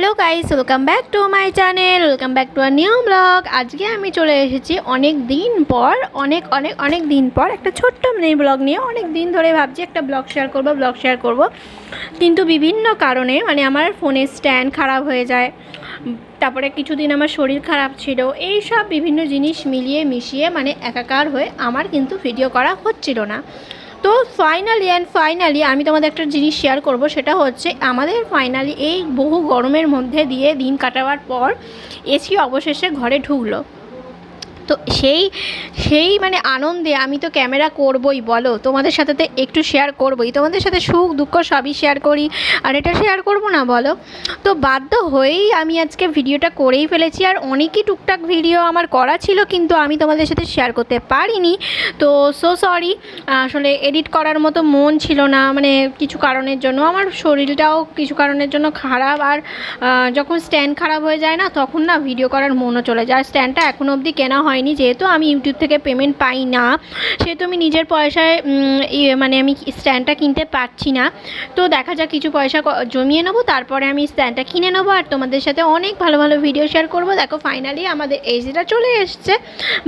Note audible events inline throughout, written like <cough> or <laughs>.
Hello guys welcome back to my channel welcome back to our new blog আজকে আমি চলে এসেছি অনেক দিন পর, অনেক অনেক অনেক দিন পর একটা ছোট্ট মিনি ব্লগ নিয়ে। অনেক দিন ধরে ভাবছি একটা ব্লগ শেয়ার করব ব্লগ শেয়ার করব। কিন্তু বিভিন্ন কারণে মানে আমার ফোনের স্ট্যান্ড খারাপ হয়ে যায়, তারপরে কিছুদিন আমার শরীর খারাপ ছিল। এই সব বিভিন্ন জিনিস মিলিয়ে মিশিয়ে মানে একাকার হয়ে আমার কিন্তু ভিডিও করা হচ্ছিল না। তো ফাইনালি অ্যান্ড ফাইনালি আমি তোমাদের একটা জিনিস শেয়ার করব, সেটা হচ্ছে আমাদের ফাইনালি এই বহু গরমের মধ্যে দিয়ে দিন কাটাবার পর এসি অবশেষে ঘরে ঢুকলো। তো সেই সেই মানে আনন্দে আমি তো ক্যামেরা করবই, বলো। তোমাদের সাথে তো একটু শেয়ার করবই। তোমাদের সাথে সুখ, দুঃখ সবই শেয়ার করি। আর এটা শেয়ার করব না, বলো? তো বাধ্য হয়েই আমি আজকে ভিডিওটা করেই ফেলেছি। আর অনেকই টুকটাক ভিডিও আমার করা ছিল, কিন্তু আমি তোমাদের সাথে শেয়ার করতে পারিনি। তো সো সরি আসলে এডিট করার মতো মন ছিল না মানে কিছু কারণের জন্য। আমার শরীরটাও কিছু কারণের জন্য খারাপ। আর যখন স্ট্যান্ড খারাপ হয়ে যায় না, তখন না ভিডিও করার মনও চলে যায়। স্ট্যান্ডটা এখনও অবধি কেনা হয়নি যেহেতু আমি ইউটিউব থেকে পেমেন্ট পাই না, সেহেতু আমি নিজের পয়সায় মানে আমি স্ট্যান্ডটা কিনতে পারছি না। তো দেখা যাক কিছু পয়সা জমিয়ে নেব, তারপরে আমি স্ট্যান্ডটা কিনে নেব, আর তোমাদের সাথে অনেক ভালো ভালো ভিডিও শেয়ার করব। দেখো ফাইনালি আমাদের এসিটা চলে এসছে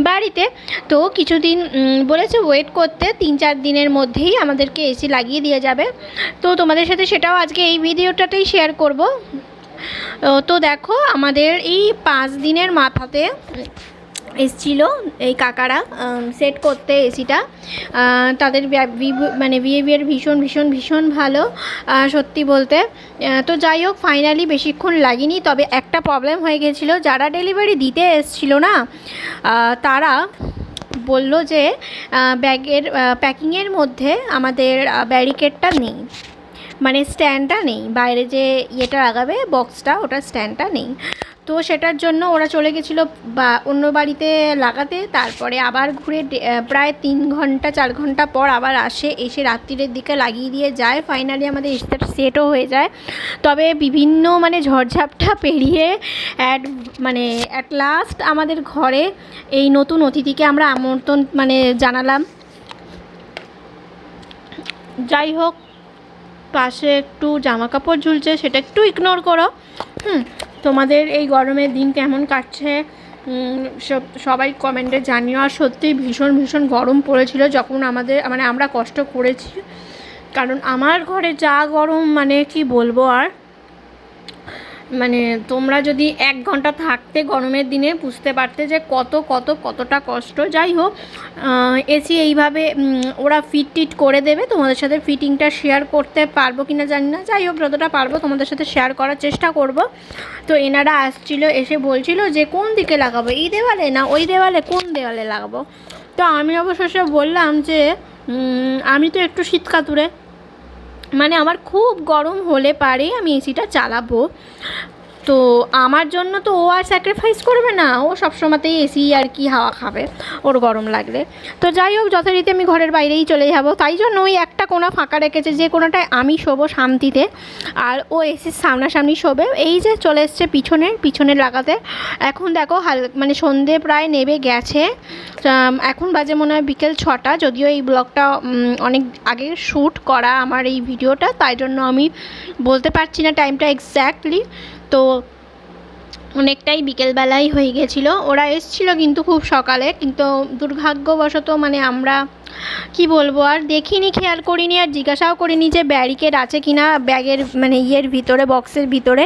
বাড়িতে। তো কিছুদিন বলেছে ওয়েট করতে, তিন চার দিনের মধ্যেই আমাদেরকে এসি লাগিয়ে দিয়ে যাবে। তো তোমাদের সাথে সেটাও আজকে এই ভিডিওটাতেই শেয়ার করব। তো দেখো, আমাদের এই পাঁচ দিনের মাথাতে এসছিল এই কাকারা সেট করতে এসিটা। তাদের মানে বিহেভিয়ার ভীষণ ভীষণ ভীষণ ভালো সত্যি বলতে। তো যাই হোক ফাইনালি বেশিক্ষণ লাগেনি, তবে একটা প্রবলেম হয়ে গেছিল, যারা ডেলিভারি দিতে এসছিল না তারা বলল যে ব্যাগের প্যাকিংয়ের মধ্যে আমাদের ব্যারিকেডটা নেই। মানে স্ট্যান্ডটা নেই, বাইরে যে ইয়েটা লাগাবে বক্সটা ওটা স্ট্যান্ডটা নেই। তো সেটার জন্য ওরা চলে গেছিল বা অন্য বাড়িতে লাগাতে। তারপরে আবার ঘুরে প্রায় তিন ঘণ্টা, চার ঘণ্টা পর আবার আসে, এসে রাত্রিরের দিকে লাগিয়ে দিয়ে যায়। ফাইনালি আমাদের এসিটা সেটও হয়ে যায়। তবে বিভিন্ন মানে ঝড়ঝাপটা <laughs> পেরিয়ে অ্যাট মানে অ্যাট লাস্ট আমাদের ঘরে এই নতুন অতিথিকে আমরা আমন্ত্রণ মানে জানালাম। যাই হোক, পাশে একটু জামা কাপড় ঝুলছে, সেটা একটু ইগনোর করো। হুম তোমাদের এই গরমের দিন কেমন কাটছে? সব, সবাই কমেন্টে জানিও। আর সত্যিই ভীষণ ভীষণ গরম পড়েছিল যখন আমাদের মানে আমরা কষ্ট করেছি। কারণ আমার ঘরে যা গরম মানে কি বলব আর? মানে তোমরা যদি এক ঘণ্টা থাকতে গরমের দিনে, বুঝতে পারতে যে কত কত, কতটা কষ্ট। যাই হোক এসি এইভাবে ওরা ফিট টিট করে দেবে। তোমাদের সাথে ফিটিংটা শেয়ার করতে পারব কিনা জানি না। যাই হোক, যতটা পারব তোমাদের সাথে শেয়ার করার চেষ্টা করব। তো এনারা আসছিল, এসে বলছিল যে, কোন দিকে লাগাবো? এই দেওয়ালে না ওই দেওয়ালে? কোন দেওয়ালে লাগাবো? তো আমি অবশেষে বললাম যে আমি তো একটু শীত কাতুরে মানে আমার খুব গরম হলে পারে আমি এসিটা চালাবো। তো আমার জন্য তো ও আর স্যাক্রিফাইস করবে না। ও সবসময়তেই এসি আর কি হাওয়া খাবে, ওর গরম লাগলে। তো যাই হোক, যথারীতি আমি ঘরের বাইরেই চলে যাব। তাই জন্য ওই একটা কোনা ফাঁকা রেখেছে, যে কোনোটায় আমি শোবো শান্তিতে। আর ও এসির সামনাসামনি শোবে। এই যে চলে এসছে পিছনের পিছনে লাগাতে। এখন দেখো হাল মানে সন্ধে প্রায় নেবে গেছে। এখন বাজে মনে হয় বিকেল ছটা। যদিও এই ব্লগটা অনেক আগে শ্যুট করা আমার এই ভিডিওটা, তাই জন্য আমি বলতে পারছি না টাইমটা এক্স্যাক্টলি তো অনেকটাই বিকেলবেলাই হয়ে গেছিল। ওরা এসছিল কিন্তু খুব সকালে, কিন্তু দুর্ভাগ্যবশত মানে আমরা কি বলব, আর দেখিনি, খেয়াল করিনি, আর জিজ্ঞাসাও করিনি যে ব্যারিকেড আছে কি না ব্যাগের মানে ইয়ের ভিতরে, বক্সের ভিতরে।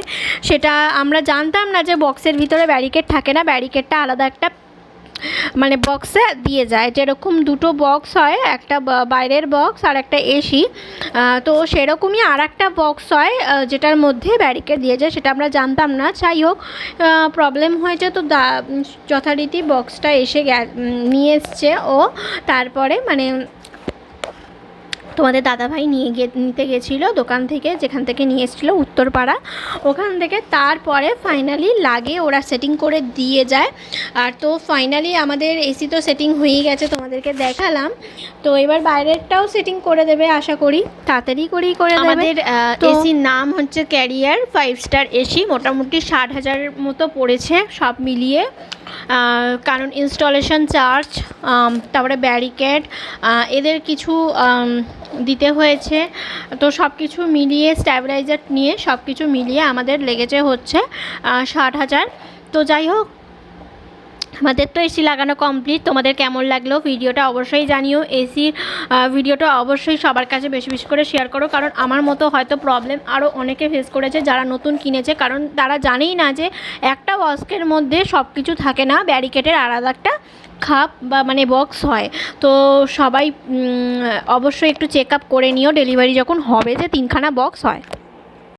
সেটা আমরা জানতাম না যে বক্সের ভিতরে ব্যারিকেড থাকে না, ব্যারিকেডটা আলাদা একটা মানে বক্সে দিয়ে যায়। যেরকম দুটো বক্স হয়, একটা বাইরের বক্স আর একটা এসি তো সেরকমই আর একটা বক্স হয় যেটার মধ্যে ব্যারিকেড দিয়ে যায়, সেটা আমরা জানতাম না। যাই হোক প্রবলেম হয়েছে তো যথারীতি বক্সটা এসে নিয়ে এসছে ও। তারপরে মানে তোমাদের দাদাভাই নিয়ে গিয়ে নিতে গেছিল দোকান থেকে যেখান থেকে নিয়ে এসেছিল উত্তরপাড়া। ওখান থেকে তারপরে ফাইনালি লাগে ওরা সেটিং করে দিয়ে যায়। আর তো ফাইনালি আমাদের এসি তো সেটিং হয়েই গেছে তোমাদেরকে দেখালাম। তো এবার বাইরেরটাও সেটিং করে দেবে আশা করি। তাড়াতাড়ি করেই করে দেবে। আমাদের এসির নাম হচ্ছে ক্যারিয়ার ফাইভ স্টার এসি মোটামুটি ষাট হাজার মতো পড়েছে সব মিলিয়ে। কারণ ইনস্টলেশন চার্জ তারপরে ব্যারিকেড এদের কিছু দিতে হয়েছে। তো সব কিছু মিলিয়ে স্ট্যাবিলাইজার নিয়ে সব কিছু মিলিয়ে আমাদের লেগেছে হচ্ছে ষাট হাজার। তো যাই হোক আমাদের তো এসি লাগানো কমপ্লিট তোমাদের কেমন লাগল ভিডিওটা অবশ্যই জানিও। এসির ভিডিওটা অবশ্যই সবার কাছে বেশি বেশি করে শেয়ার করো। কারণ আমার মতো হয়তো প্রবলেম আরও অনেকে ফেস করেছে, যারা নতুন কিনেছে। কারণ তারা জানেই না যে একটা ওয়াস্কের মধ্যে সব কিছু থাকে না। ব্যারিকেডের আলাদা একটা খাপ বা মানে বক্স হয়। তো সবাই অবশ্যই একটু চেক আপ করে নিও। ডেলিভারি যখন হবে যে তিনখানা বক্স হয়।